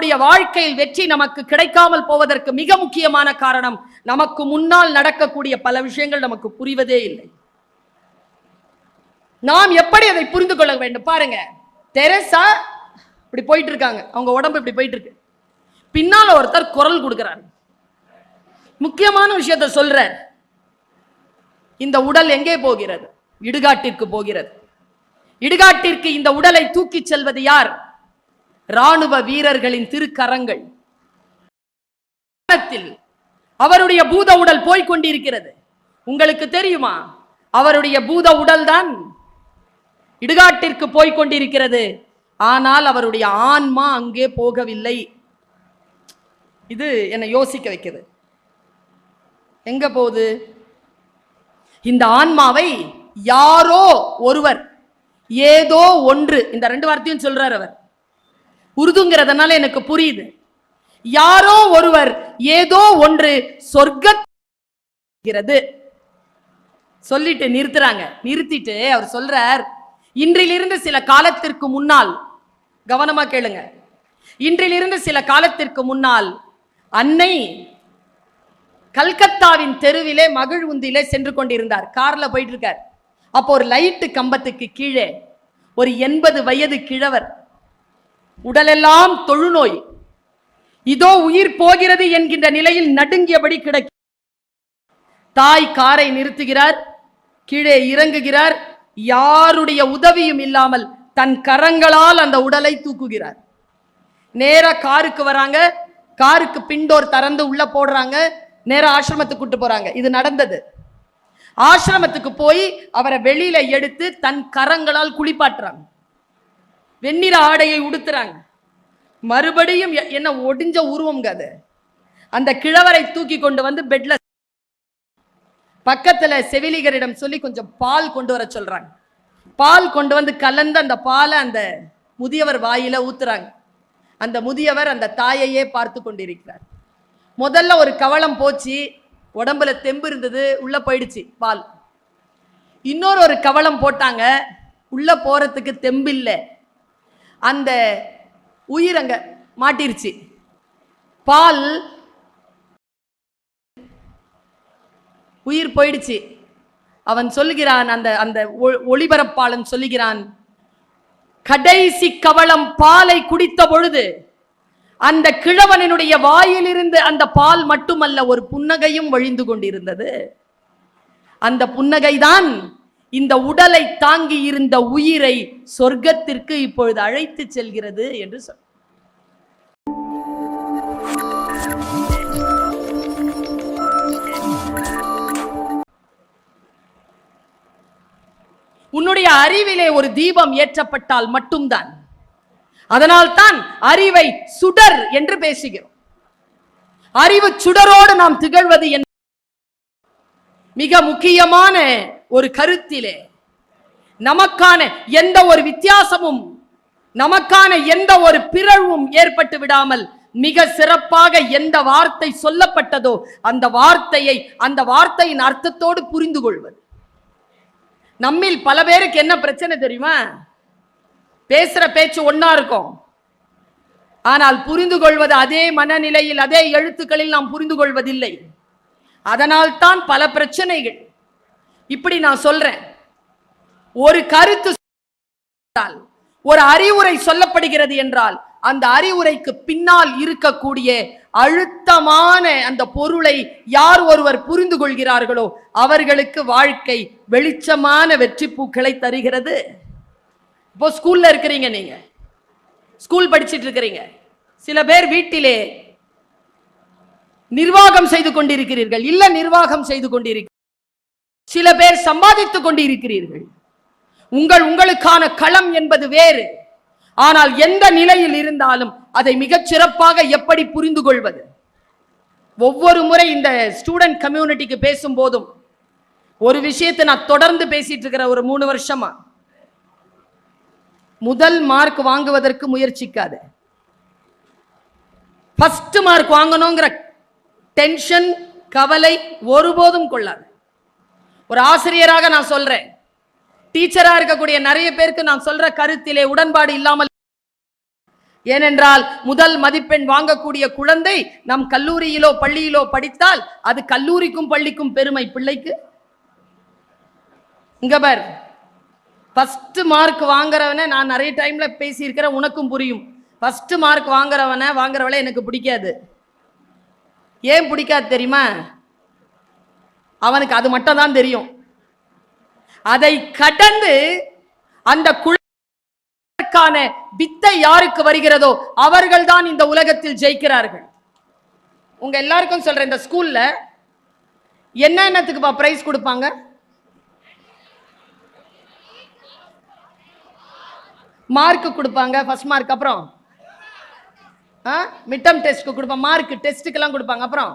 நம்முடைய வாழ்க்கையில் வெற்றி நமக்கு கிடைக்காமல் போவதற்கு மிக முக்கியமான காரணம் நமக்கு முன்னால் நடக்கக்கூடிய பல விஷயங்கள் நமக்கு புரிவதே இல்லை. நாம் எப்படி அதை புரிந்து கொள்ள வேண்டும்? பாருங்க. தெரசா இப்படி போயிட்டு இருக்காங்க அவங்க உடம்பு இப்படி போயிட்டு இருக்கு பின்னால ஒருத்தர் குரல் கொடுக்கிறார். முக்கியமான விஷயத்த சொல்றார். இந்த உடல் எங்கே போகிறது? இடுகாட்டிற்கு போகிறது. இடுகாட்டிற்கு இந்த உடலை தூக்கிச் செல்வது யார்? ராணுவ வீரர்களின் திருக்கரங்கள். அவருடைய பூத உடல் போய்கொண்டிருக்கிறது உங்களுக்கு தெரியுமா? அவருடைய பூத உடல் தான் இடுகாட்டிற்கு போய்கொண்டிருக்கிறது ஆனால் அவருடைய ஆன்மா அங்கே போகவில்லை. இது என்னை யோசிக்க வைக்கிறது. எங்க போகுது? இந்த ஆன்மாவை யாரோ ஒருவர் ஏதோ ஒன்று இந்த ரெண்டு வார்த்தையும் சொல்றார் அவர். உருதுங்கிறதுனால எனக்கு புரியுது. யாரோ ஒருவர் ஏதோ ஒன்று சொர்க்கிறது சொல்லிட்டு நிறுத்துறாங்க. நிறுத்திட்டு அவர் சொல்றார் இன்றிலிருந்து சில காலத்திற்கு முன்னால் கவனமா கேளுங்க. இன்றிலிருந்து சில காலத்திற்கு முன்னால் அன்னை கல்கத்தாவின் தெருவிலே மகிழ்வுந்திலே சென்று கொண்டிருந்தார். கார்ல போயிட்டு இருக்கார். அப்போ ஒரு லைட்டு கம்பத்துக்கு கீழே ஒரு எண்பது வயது கிழவர் உடலெல்லாம் தொழுநோய். இதோ உயிர் போகிறது என்கின்ற நிலையில் நடுங்கியபடி கிடக்கும் தாய் காரை நிறுத்துகிறார் கீழே இறங்குகிறார் யாருடைய உதவியும் இல்லாமல் தன் கரங்களால் அந்த உடலை தூக்குகிறார். நேரா காருக்கு வராங்க காருக்கு பின்டோர் திறந்து உள்ள போடுறாங்க நேர ஆசிரமத்துக்கு கூட்டு போறாங்க. இது நடந்தது. ஆசிரமத்துக்கு போய் அவரை வெளியில எடுத்து தன் கரங்களால் குளிப்பாட்டுறாங்க. வெண்ணிற ஆடையை உடுத்துறாங்க. மறுபடியும் என்ன ஒடிஞ்ச உருவம்ங்க அது. அந்த கிழவரை தூக்கி கொண்டு வந்து பெட்ல பக்கத்துல செவிலிகரிடம் சொல்லி கொஞ்சம் பால் கொண்டு வர சொல்றாங்க. பால் கொண்டு வந்து கலந்து அந்த பாலை அந்த முதியவர் வாயில ஊத்துறாங்க. அந்த முதியவர் அந்த தாயையே பார்த்து கொண்டிருக்கிறார். முதல்ல ஒரு கவளம் போச்சு உடம்புல தெம்பு இருந்தது உள்ள போயிடுச்சு பால். இன்னொரு ஒரு கவளம் போட்டாங்க உள்ள போறதுக்கு தெம்பு இல்லை அந்த உயிர் அங்கே மாட்டிருச்சு. பால் உயிர் போயிடுச்சு. அவன் சொல்லுகிறான் அந்த அந்த ஒ- ஒளிபரப்பாளன் சொல்லுகிறான் கடைசி கவளம் பாலை குடித்த பொழுது அந்த கிழவனினுடைய வாயிலிருந்து அந்த பால் மட்டுமல்ல ஒரு புன்னகையும் வழிந்து கொண்டிருந்தது. அந்த புன்னகைதான் இந்த உடலை தாங்கி இருந்த உயிரை சொர்க்கத்திற்கு இப்பொழுது அழைத்து செல்கிறது என்று சொல். உன்னுடைய அறிவிலே ஒரு தீபம் ஏற்றப்பட்டால் மட்டும்தான். அதனால்தான் அறிவை சுடர் என்று பேசுகிறோம். அறிவு சுடரோடு நாம் திகழ்வது என் மிக முக்கியமான ஒரு கருத்திலே நமக்கான எந்த ஒரு வித்தியாசமும் நமக்கான எந்த ஒரு பிறழ்வும் ஏற்பட்டு விடாமல் மிக சிறப்பாக எந்த வார்த்தை சொல்லப்பட்டதோ அந்த வார்த்தையை அந்த வார்த்தையின் அர்த்தத்தோடு புரிந்து கொள்வது. நம்மில் பல பேருக்கு என்ன பிரச்சனை தெரியுமா? பேசுற பேச்சு ஒன்னா இருக்கும். ஆனால் புரிந்து கொள்வது அதே மனநிலையில் அதே எழுத்துக்களில் நாம் புரிந்து கொள்வதில்லை. அதனால் தான் பல பிரச்சனைகள். இப்படி நான் சொல்றேன். ஒரு கருத்து ஒரு அறிவுரை சொல்லப்படுகிறது என்றால் அந்த அறிவுரைக்கு பின்னால் இருக்கக்கூடிய அழுத்தமான அந்த பொருளை யார் ஒருவர் புரிந்து கொள்கிறார்களோ அவர்களுக்கு வாழ்க்கை வெளிச்சமான வெற்றி பூக்களை தருகிறது. இப்போ ஸ்கூல்ல இருக்கிறீங்க நீங்க. ஸ்கூல் படிச்சிட்டு இருக்கிறீங்க. சில பேர் வீட்டிலே நிர்வாகம் செய்து கொண்டிருக்கிறீர்கள். இல்ல நிர்வாகம் செய்து கொண்டிருக்கிறீர்கள். சில பேர் சம்பாதித்துக் கொண்டு இருக்கிறீர்கள் உங்கள் உங்களுக்கான களம் என்பது வேறு. ஆனால் எந்த நிலையில் இருந்தாலும் அதை மிகச் சிறப்பாக எப்படி புரிந்து கொள்வது? ஒவ்வொரு முறை இந்த ஸ்டூடெண்ட் கம்யூனிட்டிக்கு பேசும் போதும் ஒரு விஷயத்தை நான் தொடர்ந்து பேசிட்டு இருக்கிற ஒரு மூணு வருஷமா. முதல் மார்க் வாங்குவதற்கு முயற்சிக்காது. ஃபர்ஸ்ட் மார்க் வாங்கணுங்கிற டென்ஷன் கவலை ஒருபோதும் கொள்ளாது. ஒரு ஆசிரியராக நான் சொல்றேன். டீச்சரா இருக்கக்கூடிய நிறைய பேருக்கு நான் சொல்ற கருத்திலே உடன்பாடு இல்லாமல் ஏனென்றால் முதல் மதிப்பெண் வாங்கக்கூடிய குழந்தை நம் கல்லூரியிலோ பள்ளியிலோ படித்தால் அது கல்லூரிக்கும் பள்ளிக்கும் பெருமை. பிள்ளைக்கு இங்க பார். ஃபர்ஸ்ட் மார்க் வாங்குறவனை நான் நிறைய டைம்ல பேசியிருக்கிறேன் உனக்கும் புரியும். ஃபர்ஸ்ட் மார்க் வாங்குறவனை வாங்குறவளை எனக்கு பிடிக்காது. ஏன் பிடிக்காது தெரியுமா? அவனுக்கு அது மட்டும் தான் தெரியும். அதை கடந்து அந்த குழந்தைக்கான வித்தை யாருக்கு வருகிறதோ அவர்கள் தான் இந்த உலகத்தில் ஜெயிக்கிறார்கள். உங்க எல்லாருக்கும் சொல்றேன் இந்த ஸ்கூல்ல என்னென்னத்துக்குப்பா பிரைஸ் கொடுப்பாங்க? மார்க் கொடுப்பாங்க ஃபர்ஸ்ட் மார்க் அப்புறம் மிட்டம் டெஸ்ட்க்கு கொடுப்பாங்க மார்க் டெஸ்ட்டுக்கெல்லாம் கொடுப்பாங்க அப்புறம்?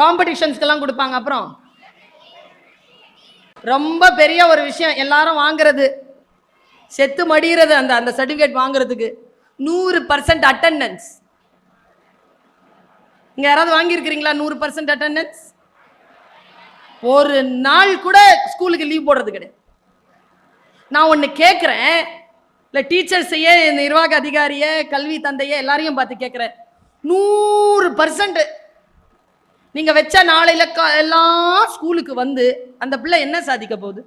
காம்படிஷன்ஸ்க்கெல்லாம் கொடுப்பாங்க. அப்புறம் ரொம்ப பெரிய ஒரு விஷயம். எல்லாரும் வாங்குறது. செத்து மடிகிறது அந்த அந்த சர்டிஃபிகேட் வாங்குறதுக்கு. நூறு பர்சன்ட் அட்டெண்டன்ஸ் இங்கே யாராவது வாங்கியிருக்கிறீங்களா நூறு பர்சன்ட் அட்டெண்டன்ஸ் ஒரு நாள் கூட ஸ்கூலுக்கு லீவ் போடுறது கிடையாது. நான் ஒன்று கேட்குறேன் இல்லை டீச்சர்ஸையே நிர்வாக அதிகாரியை கல்வி தந்தையே எல்லாரையும் பார்த்து கேட்குறேன் நூறு பர்சன்ட் நீங்கள் வச்ச நாளையில க- எல்லாம் ஸ்கூலுக்கு வந்து அந்த பிள்ளை என்ன சாதிக்க போகுது?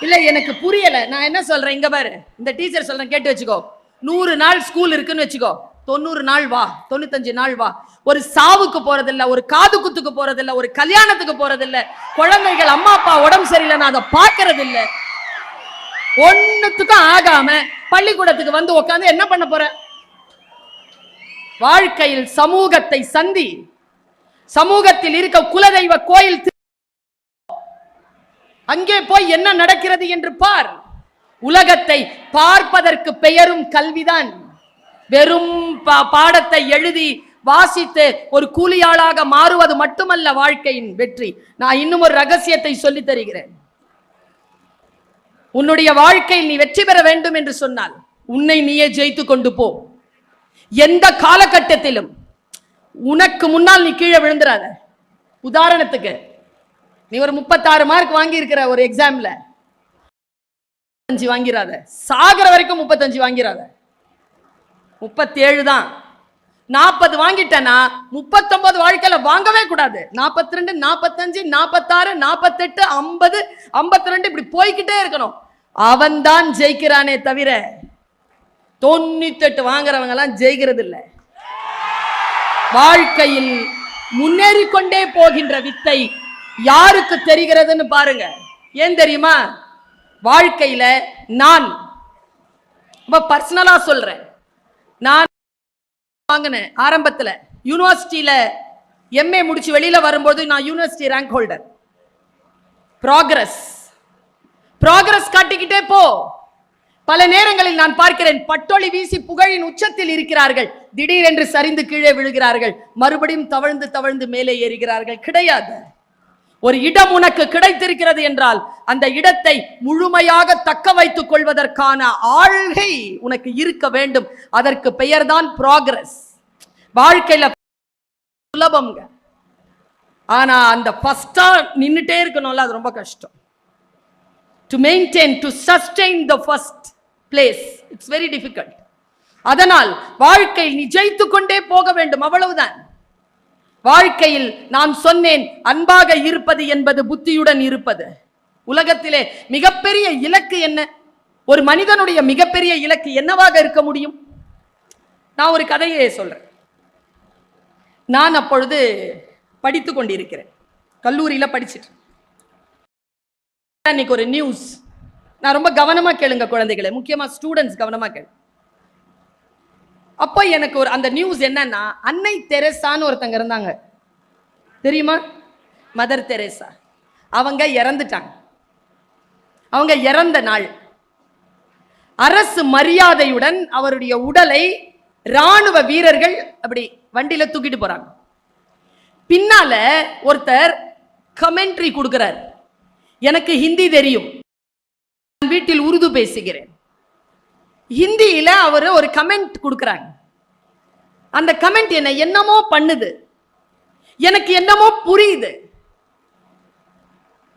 இல்லை எனக்கு புரியல. நான் என்ன சொல்றேன்? இங்க பாரு. இந்த டீச்சர் சொல்றேன் கேட்டு வச்சுக்கோ. நூறு நாள் ஸ்கூல் இருக்குன்னு வச்சுக்கோ. தொண்ணூறு நாள் வா. தொண்ணூத்தஞ்சு நாள் வா. ஒரு சாவுக்கு போறதில்ல ஒரு காது குத்துக்கு போறதில்ல ஒரு கல்யாணத்துக்கு போறதில்ல. குழந்தைகள் அம்மா அப்பா உடம்பு சரியில்லை நான் அதை பார்க்கறது இல்ல ஒண்ணுத்துக்கும் ஆகாம பள்ளிக்கூடத்துக்கு வந்து உட்காந்து என்ன பண்ண போற? வாழ்க்கையில் சமூகத்தை சந்தி. சமூகத்தில் இருக்க குலதெய்வ கோயில் அங்கே போய் என்ன நடக்கிறது என்று பார். உலகத்தை பார்ப்பதற்கு பெயரும் கல்விதான். வெறும் பா- பாடத்தை எழுதி வாசித்து ஒரு கூலியாளாக மாறுவது மட்டுமல்ல வாழ்க்கையின் வெற்றி. நான் இன்னும் ஒரு ரகசியத்தை சொல்லி தருகிறேன். உன்னுடைய வாழ்க்கையில் நீ வெற்றி பெற வேண்டும் என்று சொன்னால் உன்னை நீயே ஜெயித்து கொண்டு போ. எந்த காலகட்டத்திலும் உனக்கு முன்னால் நீ கீழே விழுந்துறாத. உதாரணத்துக்கு நீ ஒரு முப்பத்தாறு மார்க் வாங்கியிருக்கிற ஒரு எக்ஸாம்ல அஞ்சு வாங்கிறாத சாகிற வரைக்கும் முப்பத்தஞ்சு வாங்கிறாத முப்பத்தேழு தான். நாற்பது வாங்கிட்டேன்னா முப்பத்தொன்பது வாழ்க்கையில வாங்கவே கூடாது. நாற்பத்தி ரெண்டு நாற்பத்தஞ்சு நாற்பத்தாறு நாற்பத்தெட்டு ஐம்பது ஐம்பத்தி ரெண்டு இப்படி போய்கிட்டே இருக்கணும். அவன்தான் ஜெயிக்கிறானே தவிர தொண்ணூத்தெட்டு வாங்குறவங்க எல்லாம் ஜெயிக்கிறது இல்லை வாழ்க்கையில் முன்னேறி கொண்டே போகின்ற வித்தை யாருக்கு தெரிகிறதுன்னு பாருங்க. ஏன் தெரியுமா? வாழ்க்கையில நான் ரொம்ப பர்சனலா சொல்றேன். நான் வாங்கினேன் ஆரம்பத்துல. யூனிவர்சிட்டியில எம்ஏ முடிச்சு வெளியில வரும்போது நான் university rank holder progress progress காட்டிக்கிட்டே போ. பல நேரங்களில் நான் பார்க்கிறேன் பட்டொளி வீசி புகழின் உச்சத்தில் இருக்கிறார்கள். திடீரென்று சரிந்து கீழே விழுகிறார்கள். மறுபடியும் தவழ்ந்து தவழ்ந்து மேலே ஏறுகிறார்கள். கிடையாது. ஒரு இடம் உனக்கு கிடைத்திருக்கிறது என்றால் அந்த இடத்தை முழுமையாக தக்க வைத்துக் கொள்வதற்கான ஆள்கை உனக்கு இருக்க வேண்டும். அதற்கு பெயர்தான் ப்ராக்ரஸ் வாழ்க்கையில சுலபம்ங்க. ஆனா அந்த ஃபஸ்ட்டா நின்றுட்டே இருக்கணும்ல அது ரொம்ப கஷ்டம். To maintain to sustain the first place it's very difficult அதனால் வாழ்க்கை நீ ஜெயித்து கொண்டே போக வேண்டும். அவ்வளவுதான். வாழ்க்கையில் நான் சொன்னேன் அன்பாக இருப்பது என்பது புத்தியுடன் இருப்பது. உலகத்திலே மிகப்பெரிய இலக்கு என்ன? ஒரு மனிதனுடைய மிகப்பெரிய இலக்கு என்னவாக இருக்க முடியும்? நான் ஒரு கதையை சொல்றேன். நான் அப்பொழுது படித்து கொண்டிருக்கிறேன். கல்லூரியில் படிச்சிட்டு. இன்னைக்கு ஒரு நியூஸ் நான் ரொம்ப கவனமாக கேளுங்க குழந்தைகளை. முக்கியமாக ஸ்டூடெண்ட்ஸ் கவனமாக கேளு. அப்போ எனக்கு ஒரு அந்த நியூஸ் என்னன்னா அன்னை தெரசான்னு ஒருத்தங்க இருந்தாங்க. தெரியுமா? Mother Teresa. அவங்க இறந்துட்டாங்க. அவங்க இறந்த நாள். அரசு மரியாதையுடன் அவருடைய உடலை ராணுவ வீரர்கள் அப்படி வண்டியில தூக்கிட்டு போறாங்க. பின்னால ஒருத்தர் கமெண்ட்ரி கொடுக்கிறார். எனக்கு ஹிந்தி தெரியும். வீட்டில் உருது பேசுகிறேன். ஹிந்தியில அவர் ஒரு கமெண்ட் கொடுக்குறாங்க. அந்த கமெண்ட் என்ன என்னமோ பண்ணுது. எனக்கு என்னமோ புரியுது.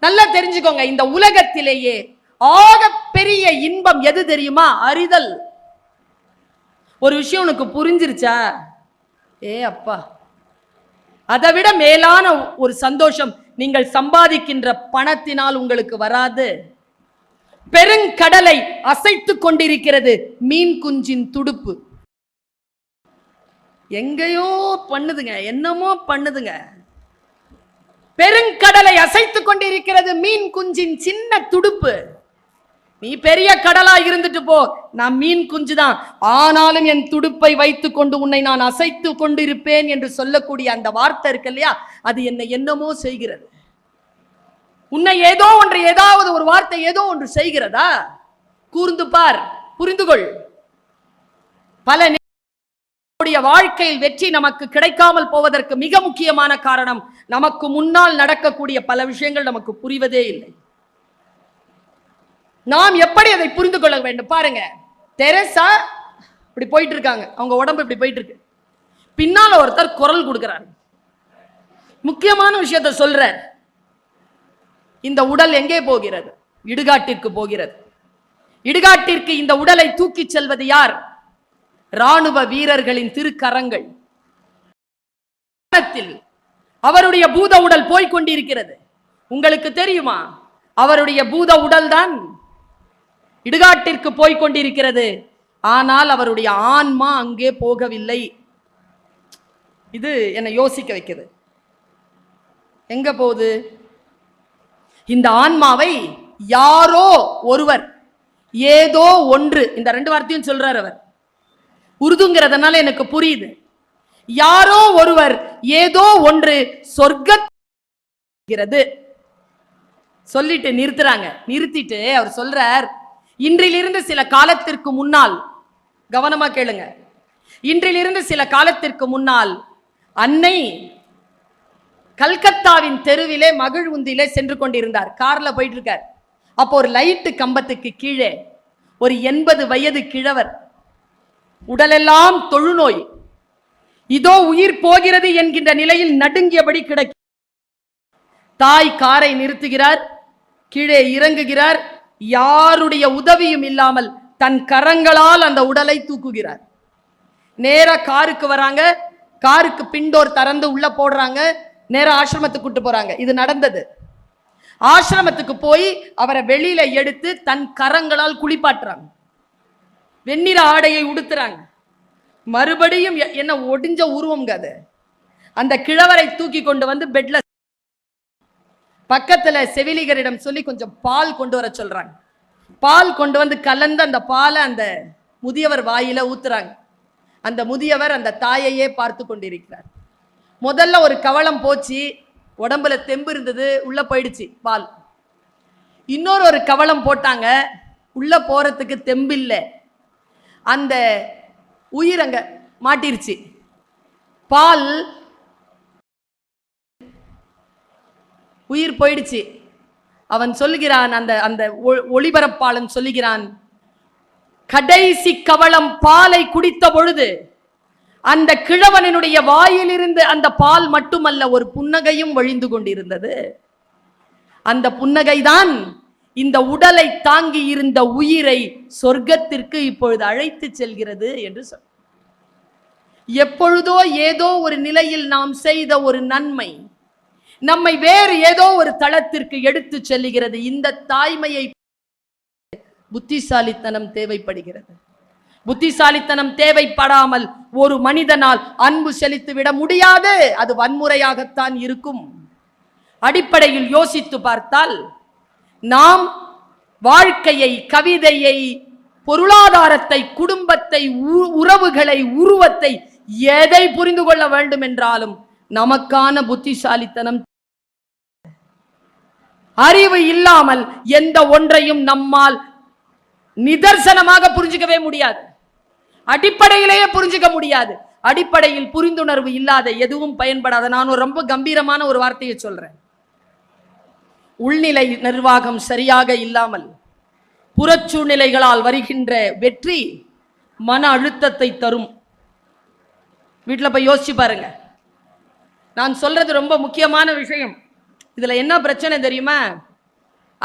நல்லா தெரிஞ்சுக்கோங்க இந்த உலகத்திலேயே ஆக பெரிய இன்பம் எது தெரியுமா? அறிதல். ஒரு விஷயம் உனக்கு புரிஞ்சிருச்சா? ஏ அப்பா. அதை விட மேலான ஒரு சந்தோஷம் நீங்கள் சம்பாதிக்கின்ற பணத்தினால் உங்களுக்கு வராது. பெருங்கடலை அசைத்து கொண்டிருக்கிறது மீன் குஞ்சின் துடுப்பு. எங்கேயோ பண்ணுதுங்க என்னமோ பண்ணுதுங்க. பெருங்கடலை அசைத்து கொண்டிருக்கிறது மீன் குஞ்சின் சின்ன துடுப்பு. நீ பெரிய கடலா இருந்துட்டு போ நான் மீன் குஞ்சு தான் ஆனாலும் என் துடுப்பை வைத்து கொண்டு உன்னை நான் அசைத்து கொண்டிருப்பேன் என்று சொல்லக்கூடிய அந்த வார்த்தை இருக்கு இல்லையா? அது என்னை என்னமோ செய்கிறது. உன்னை ஏதோ ஒன்று ஏதாவது ஒரு வார்த்தை ஏதோ ஒன்று செய்கிறதா? கூர்ந்து பார் புரிந்து கொள். பல நம்முடைய வாழ்க்கையில் வெற்றி நமக்கு கிடைக்காமல் போவதற்கு மிக முக்கியமான காரணம் நமக்கு முன்னால் நடக்கக்கூடிய பல விஷயங்கள் நமக்கு புரிவதே இல்லை. நாம் எப்படி அதை புரிந்து கொள்ள வேண்டும்? பாருங்க. தெரசா இப்படி போயிட்டு இருக்காங்க அவங்க உடம்பு இப்படி போயிட்டு இருக்கு பின்னால ஒருத்தர் குரல் கொடுக்கிறார். முக்கியமான விஷயத்தை சொல்றார். இந்த உடல் எங்கே போகிறது? இடுகாட்டிற்கு போகிறது. இடுகாட்டிற்கு இந்த உடலை தூக்கிச் செல்வது யார்? ராணுவ வீரர்களின் திருக்கரங்கள். அவருடைய பூத உடல் போய்க் கொண்டிருக்கிறது. உங்களுக்கு தெரியுமா? அவருடைய பூத உடல் தான் இடுகாட்டிற்கு போய்க் கொண்டிருக்கிறது. ஆனால் அவருடைய ஆன்மா அங்கே போகவில்லை. இது என்னை யோசிக்க வைக்குது. எங்க போகுது? இந்த ஆன்மாவை யாரோ ஒருவர் ஏதோ ஒன்று இந்த ரெண்டு வார்த்தையும் சொல்றார் அவர். உருதுங்கிறதுனால எனக்கு புரியுது. யாரோ ஒருவர் ஏதோ ஒன்று சொர்க்கிறது சொல்லிட்டு நிறுத்துறாங்க. நிறுத்திட்டு அவர் சொல்றார் இன்றிலிருந்து சில காலத்திற்கு முன்னால் கவனமா கேளுங்க. இன்றிலிருந்து சில காலத்திற்கு முன்னால் அன்னை கல்கத்தாவின் தெருவிலே மகிழ்வுந்தியிலே சென்று கொண்டிருந்தார். கார்ல போயிட்டு இருக்கார் அப்போ ஒரு லைட்டு கம்பத்துக்கு கீழே ஒரு எண்பது வயது கிழவர் உடலெல்லாம் தொழுநோய் இதோ உயிர் போகிறது என்கின்ற நிலையில் நடுங்கியபடி கிடக்க தாய் காரை நிறுத்துகிறார் கீழே இறங்குகிறார் யாருடைய உதவியும் இல்லாமல் தன் கரங்களால் அந்த உடலை தூக்குகிறார். நேர காருக்கு வராங்க காருக்கு பின்டோர் திறந்து உள்ள போடுறாங்க நேரம் ஆசிரமத்துக்கு கூட்டு போறாங்க. இது நடந்தது. ஆசிரமத்துக்கு போய் அவரை வெளியில எடுத்து தன் கரங்களால் குளிப்பாட்டுறாங்க. வெண்ணிற ஆடையை உடுத்துறாங்க. மறுபடியும் எ- என்ன ஒடிஞ்ச உருவம்ங்க அது. அந்த கிழவரை தூக்கி கொண்டு வந்து பெட்ல பக்கத்துல செவிலிகரிடம் சொல்லி கொஞ்சம் பால் கொண்டு வர சொல்றாங்க. பால் கொண்டு வந்து கலந்து அந்த பாலை அந்த முதியவர் வாயில ஊத்துறாங்க. அந்த முதியவர் அந்த தாயையே பார்த்து கொண்டிருக்கிறார். முதல்ல ஒரு கவளம் போச்சு உடம்புல தெம்பு இருந்தது உள்ள போயிடுச்சு பால். இன்னொரு ஒரு கவளம் போட்டாங்க உள்ள போறதுக்கு தெம்பு இல்லை. அந்த உயிர் அங்க மாட்டிருச்சு. பால் உயிர் போயிடுச்சு. அவன் சொல்லுகிறான் அந்த அந்த ஒ- ஒளிபரப்பாளன் சொல்லுகிறான் கடைசி கவளம் பாலை குடித்த பொழுது அந்த கிழவனினுடைய வாயிலிருந்து அந்த பால் மட்டுமல்ல ஒரு புன்னகையும் வழிந்து கொண்டிருந்தது. அந்த புன்னகைதான் இந்த உடலை தாங்கி இருந்த உயிரை சொர்க்கத்திற்கு இப்பொழுது அழைத்து செல்கிறது என்று சொல். எப்பொழுதோ ஏதோ ஒரு நிலையில் நாம் செய்த ஒரு நன்மை நம்மை வேறு ஏதோ ஒரு தளத்திற்கு எடுத்து செல்கிறது இந்த தாய்மையை புத்திசாலித்தனம் தேவைப்படுகிறது. புத்திசாலித்தனம் தேவைப்படாமல் ஒரு மனிதனால் அன்பு செலுத்தி விட முடியாது. அது வன்முறையாகத்தான் இருக்கும். அடிப்படையில் யோசித்து பார்த்தால் நாம் வாழ்க்கையை கவிதையை பொருளாதாரத்தை குடும்பத்தை உ- உறவுகளை உருவத்தை எதை புரிந்து கொள்ள வேண்டும் என்றாலும் நமக்கான புத்திசாலித்தனம் அறிவு இல்லாமல் எந்த ஒன்றையும் நம்மால் நிதர்சனமாக புரிஞ்சுக்கவே முடியாது. அடிப்படையிலேயே புரிஞ்சுக்க முடியாது. அடிப்படையில் புரிந்துணர்வு இல்லாத எதுவும் பயன்படாத. நான் ஒரு ரொம்ப கம்பீரமான ஒரு வார்த்தையை சொல்றேன். உள்நிலை நிர்வாகம் சரியாக இல்லாமல் புறச்சூழ்நிலைகளால் வருகின்ற வெற்றி மன அழுத்தத்தை தரும். வீட்டில் போய் யோசிச்சு பாருங்க. நான் சொல்றது ரொம்ப முக்கியமான விஷயம். இதுல என்ன பிரச்சனை தெரியுமா?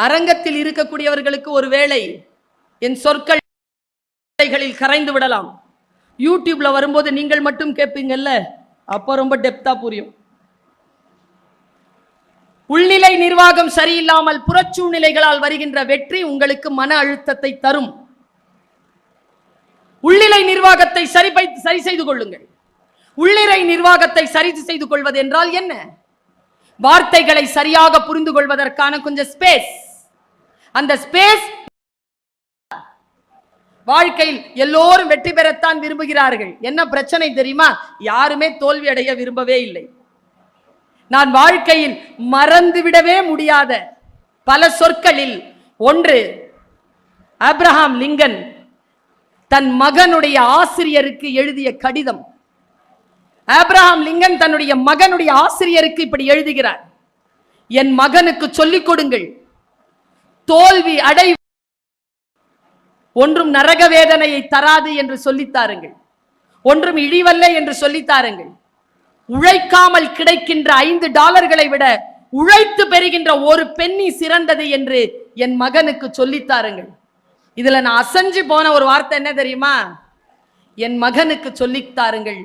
அரங்கத்தில் இருக்கக்கூடியவர்களுக்கு ஒருவேளை என் சொற்கள் சொற்களில் கரைந்து விடலாம். யூடியூப்ல வரும்போது நீங்கள் மட்டும் கேட்பீங்கல்ல அப்போ ரொம்ப டெப்தா புரியும். உள்நிலை நிர்வாகம் சரியில்லாமல் புறச்சூழ்நிலைகளால் வருகின்ற வெற்றி உங்களுக்கு மன அழுத்தத்தை தரும். உள்ளிலை நிர்வாகத்தை சரி சரி செய்து கொள்ளுங்கள். உள்ளிறை நிர்வாகத்தை சரி செய்து கொள்வது என்றால் என்ன? வார்த்தைகளை சரியாக புரிந்து கொள்வதற்கான கொஞ்சம் ஸ்பேஸ் அந்த ஸ்பேஸ் வாழ்க்கையில் எல்லோரும் வெற்றி பெறத்தான் விரும்புகிறார்கள். என்ன பிரச்சனை தெரியுமா? யாருமே தோல்வி அடைய விரும்பவே இல்லை. நான் வாழ்க்கையில் மறந்துவிடவே முடியாத பல சொற்களில் ஒன்று அப்ரஹாம் லிங்கன் தன் மகனுடைய ஆசிரியருக்கு எழுதிய கடிதம். ஆப்ரஹாம் லிங்கன் தன்னுடைய மகனுடைய ஆசிரியருக்கு இப்படி எழுதுகிறார். என் மகனுக்கு சொல்லிக் கொடுங்கள். தோல்வி அடை ஒன்றும் நரக வேதனையை தராது என்று சொல்லித்தாருங்கள் ஒன்றும் இழிவல்ல என்று சொல்லித்தாருங்கள் உழைக்காமல் கிடைக்கின்ற ஐந்து டாலர்களை விட உழைத்து பெறுகின்ற ஒரு பெண்ணி சிறந்தது என்று என் மகனுக்கு சொல்லித்தாருங்கள் இதுல நான் அசஞ்சு போன ஒரு வார்த்தை என்ன தெரியுமா? என் மகனுக்கு சொல்லித்தாருங்கள்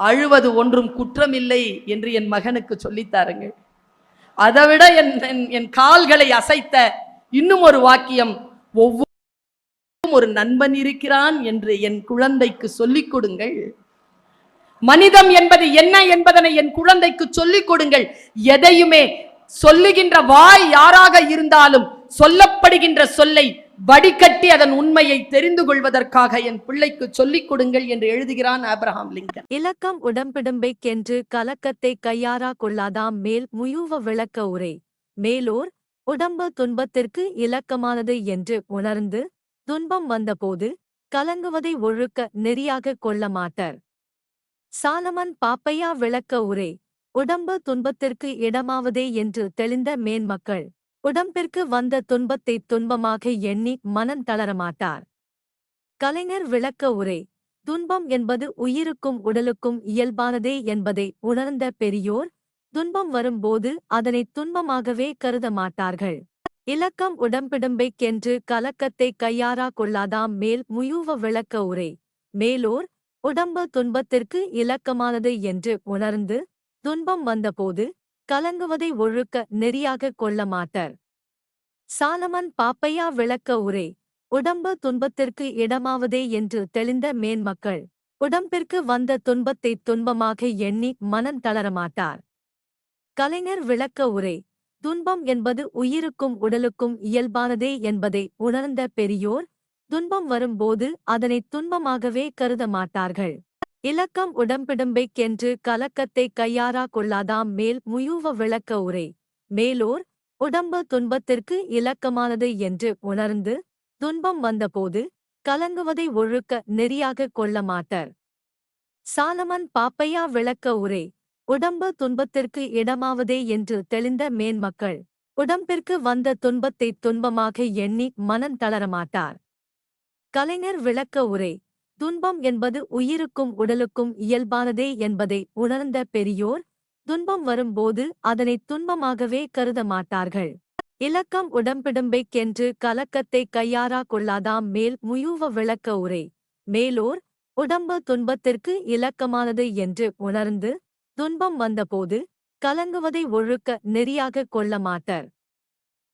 அழுவது ஒன்றும் குற்றமில்லை என்று என் மகனுக்கு சொல்லித்தாருங்கள் அதைவிட என் என்- என் கால்களை அசைத்த இன்னும் ஒரு வாக்கியம் ஒவ்வொரு ஒரு நண்பன் இருக்கிறான் என்று என் குழந்தைக்கு சொல்லிக் கொடுங்கள். மனிதம் என்பது என்ன என்பதனை என் குழந்தைக்கு சொல்லிக் கொடுங்கள். எதையுமே சொல்லுகின்ற வாய் யாராக இருந்தாலும் சொல்லப்படுகின்ற சொல்லை வடிகட்டி அதன் உண்மையை தெரிந்து கொள்வதற்காக என் பிள்ளைக்கு சொல்லிக் கொடுங்கள் என்று எழுதுகிறான் ஆபிரகாம் லிங்கன். இலக்கம் உடம்பிடும்பைக்கென்று கலக்கத்தை கையாரா கொள்ளாதாம் மேல் முயுவ விளக்க உரை. மேலோர் உடம்பு துன்பத்திற்கு இலக்கமானது என்று உணர்ந்து துன்பம் வந்தபோது கலங்குவதை ஒழுக்க நெறியாக கொள்ள மாட்டர். சாலமன் பாப்பையா விளக்க உரை உடம்பு துன்பத்திற்கு இடமாவதே என்று தெளிந்த மேன்மக்கள் உடம்பிற்கு வந்த துன்பத்தை துன்பமாக எண்ணி மனம் தளரமாட்டார் கலைஞர் விளக்க உரை துன்பம் என்பது உயிருக்கும் உடலுக்கும் இயல்பானதே என்பதை உணர்ந்த பெரியோர் துன்பம் வரும்போது அதனை துன்பமாகவே கருத மாட்டார்கள். இலக்கம் உடம்பிடும்பைக்கென்று கலக்கத்தை கையாரா கொள்ளாதாம் மேல் முயூவ விளக்க உரை. மேலோர் உடம்பு துன்பத்திற்கு இலக்கமானது என்று உணர்ந்து துன்பம் வந்தபோது கலங்குவதை ஒழுக்க நெறியாக கொள்ள மாட்டார். சாலமன் பாப்பையா விளக்க உரை. உடம்பு துன்பத்திற்கு இடமாவதே என்று தெளிந்த மேன்மக்கள் உடம்பிற்கு வந்த துன்பத்தை துன்பமாக எண்ணி மனம் தளரமாட்டார். கலைஞர் விளக்க உரை. துன்பம் என்பது உயிருக்கும் உடலுக்கும் இயல்பானதே என்பதை உணர்ந்த பெரியோர் துன்பம் வரும்போது அதனை துன்பமாகவே கருத மாட்டார்கள். இலக்கம் உடம்பிடும்பைக்கென்று கலக்கத்தை கையாறா கொள்ளாதாம் மேல் முயூவ விளக்க உரை. மேலோர் உடம்பு துன்பத்திற்கு இலக்கமானது என்று உணர்ந்து துன்பம் வந்தபோது கலங்குவதை ஒழுக்க நெறியாக கொள்ள மாட்டர். சாலமன் பாப்பையா விளக்க உரை. உடம்பு துன்பத்திற்கு இடமாவதே என்று தெளிந்த மேன்மக்கள் உடம்பிற்கு வந்த துன்பத்தை துன்பமாக எண்ணி மனம் தளரமாட்டார். கலைஞர் விளக்க உரை துன்பம் என்பது உயிருக்கும் உடலுக்கும் இயல்பானதே என்பதை உணர்ந்த பெரியோர் துன்பம் வரும்போது அதனை துன்பமாகவே கருத மாட்டார்கள். இலக்கம் உடம்பிடும்பைக்கென்று கலக்கத்தை கையாறா கொள்ளாதாம் மேல் முயூவ விளக்க உரை மேலோர் உடம்பு துன்பத்திற்கு இலக்கமானது என்று உணர்ந்து துன்பம் வந்தபோது கலங்குவதை ஒழுக்க நெறியாக கொள்ள மாட்டர்.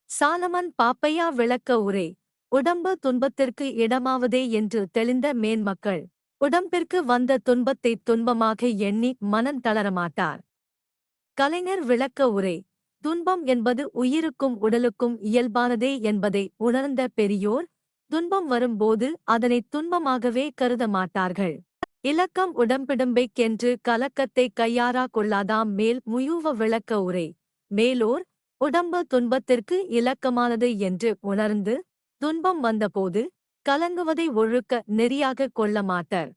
சாலமன் பாப்பையா விளக்க உரை உடம்பு துன்பத்திற்கு இடமாவதே என்று தெளிந்த மேன்மக்கள் உடம்பிற்கு வந்த துன்பத்தை துன்பமாக எண்ணி மனம் தளரமாட்டார் கலைஞர் விளக்க உரை துன்பம் என்பது உயிருக்கும் உடலுக்கும் இயல்பானதே என்பதை உணர்ந்த பெரியோர் துன்பம் வரும்போது அதனை துன்பமாகவே கருத மாட்டார்கள். இலக்கம் உடம்பிடும்பைக்கென்று கலக்கத்தை கையாரா கொள்ளாதாம் மேல் முயூவ விளக்க உரை. மேலோர் உடம்பு துன்பத்திற்கு இலக்கமானது என்று உணர்ந்து துன்பம் வந்தபோது கலங்குவதை ஒழுக்க நெறியாக கொள்ள மாட்டர்.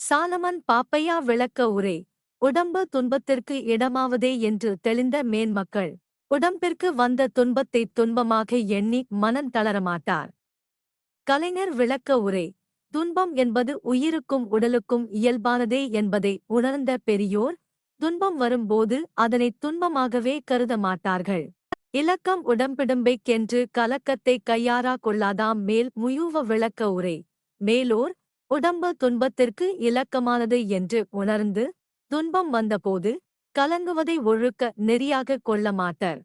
சாலமன் பாப்பையா விளக்க உரை. உடம்பு துன்பத்திற்கு இடமாவதே என்று தெளிந்த மேன்மக்கள். உடம்பிற்கு வந்த துன்பத்தை துன்பமாக எண்ணி மனம் தளரமாட்டார். கலைஞர் விளக்க உரை. துன்பம் என்பது உயிருக்கும் உடலுக்கும் இயல்பானதே என்பதை உணர்ந்த பெரியோர் துன்பம் வரும்போது அதனை துன்பமாகவே கருத மாட்டார்கள். இலக்கம் உடம்பிடும்பைக்கென்று கலக்கத்தை கையாறா கொள்ளாதாம் மேல் முயூவ விளக்க உரை. மேலோர் உடம்பு துன்பத்திற்கு இலக்கமானது என்று உணர்ந்து துன்பம் வந்தபோது கலங்குவதை ஒழுக்க நெறியாகக் கொள்ள மாட்டர்.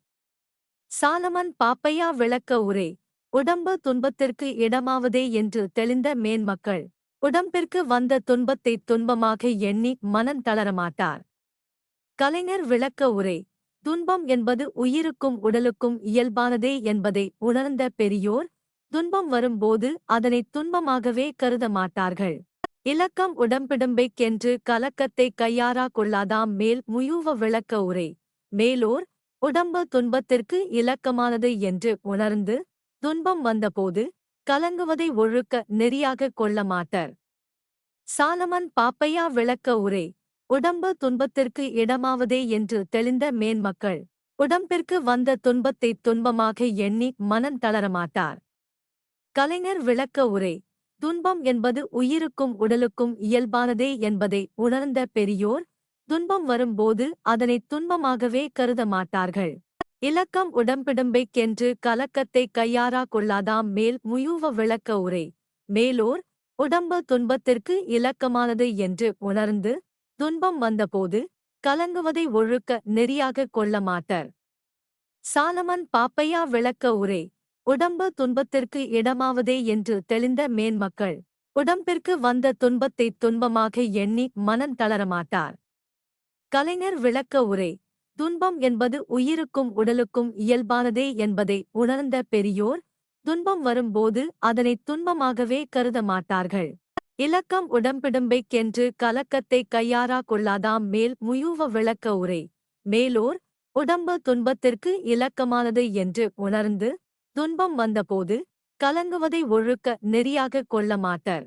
சாலமன் பாப்பையா விளக்க உரை. உடம்பு துன்பத்திற்கு இடமாவதே என்று தெளிந்த மேன்மக்கள். உடம்பிற்கு வந்த துன்பத்தை துன்பமாக எண்ணி மனம் தளரமாட்டார். கலைஞர் விளக்க உரை துன்பம் என்பது உயிருக்கும் உடலுக்கும் இயல்பானதே என்பதை உணர்ந்த பெரியோர் துன்பம் வரும்போது அதனை துன்பமாகவே கருத மாட்டார்கள். இலக்கம் உடம்பிடும்பைக்கென்று கலக்கத்தை கையாறா கொள்ளாதாம் மேல் முயூவ விளக்க உரை மேலோர் உடம்பு துன்பத்திற்கு இலக்கமானது என்று உணர்ந்து துன்பம் வந்தபோது கலங்குவதை ஒழுக்க நெறியாகக் கொள்ள மாட்டர். சாலமன் பாப்பையா விளக்க உரை உடம்பு துன்பத்திற்கு இடமாவதே என்று தெளிந்த மேன்மக்கள் உடம்பிற்கு வந்த துன்பத்தை துன்பமாக எண்ணி மனம் தளரமாட்டார் கலைஞர் விளக்க உரை துன்பம் என்பது உயிருக்கும் உடலுக்கும் இயல்பானதே என்பதை உணர்ந்த பெரியோர் துன்பம் வரும்போது அதனை துன்பமாகவே கருத மாட்டார்கள். இலக்கம் உடம்பிடும்பைக்கென்று கலக்கத்தை கையாரா கொள்ளாதாம் மேல் முயூவ விளக்க உரை. மேலோர் உடம்பு துன்பத்திற்கு இலக்கமானது என்று உணர்ந்து துன்பம் வந்தபோது கலங்குவதை ஒழுக்க நெறியாகக் கொள்ள மாட்டார். சாலமன் பாப்பையா விளக்க உரை. உடம்பு துன்பத்திற்கு இடமாவதே என்று தெளிந்த மேன்மக்கள். உடம்பிற்கு வந்த துன்பத்தை துன்பமாக எண்ணி மனம் தளரமாட்டார். கலைஞர் விளக்க உரை. துன்பம் என்பது உயிருக்கும் உடலுக்கும் இயல்பானதே என்பதை உணர்ந்த பெரியோர் துன்பம் வரும்போது அதனை துன்பமாகவே கருத மாட்டார்கள். இலக்கம் உடம்பிடும்பைக்கென்று கலக்கத்தை கையாறா கொள்ளாதாம் மேல் முயூவ விளக்க உரை. மேலோர் உடம்பு துன்பத்திற்கு இலக்கமானது என்று உணர்ந்து துன்பம் வந்தபோது கலங்குவதை ஒழுக்க நெறியாகக் கொள்ள மாட்டர்.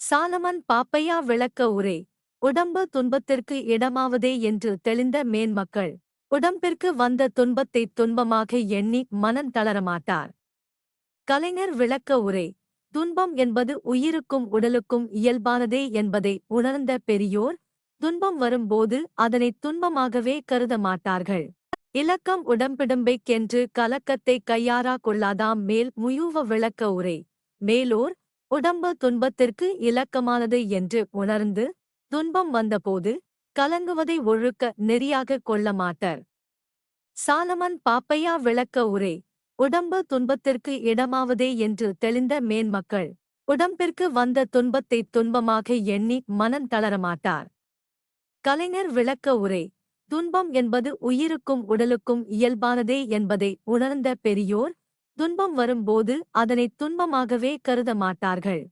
சாலமன் பாப்பையா விளக்க உரை. உடம்பு துன்பத்திற்கு இடமாவதே என்று தெளிந்த மேன்மக்கள். உடம்பிற்கு வந்த துன்பத்தை துன்பமாக எண்ணி மனம் தளரமாட்டார். கலைஞர் விளக்க உரை துன்பம் என்பது உயிருக்கும் உடலுக்கும் இயல்பானதே என்பதை உணர்ந்த பெரியோர் துன்பம் வரும்போது அதனை துன்பமாகவே கருத மாட்டார்கள். இலக்கம் உடம்பிடும்பைக்கென்று கலக்கத்தை கையாறா கொள்ளாதாம் மேல் முயூவ விளக்க உரை மேலோர் உடம்பு துன்பத்திற்கு இலக்கமானது என்று உணர்ந்து துன்பம் வந்தபோது கலங்குவதை ஒழுக்க நெறியாகக் கொள்ள மாட்டர். சாலமன் பாப்பையா விளக்க உரை உடம்பு துன்பத்திற்கு இடமாவதே என்று தெளிந்த மேன்மக்கள் உடம்பிற்கு வந்த துன்பத்தை துன்பமாக எண்ணி மனம் தளரமாட்டார் கலைஞர் விளக்க உரை துன்பம் என்பது உயிருக்கும் உடலுக்கும் இயல்பானதே என்பதை உணர்ந்த பெரியோர் துன்பம் வரும்போது அதனை துன்பமாகவே கருத மாட்டார்கள்.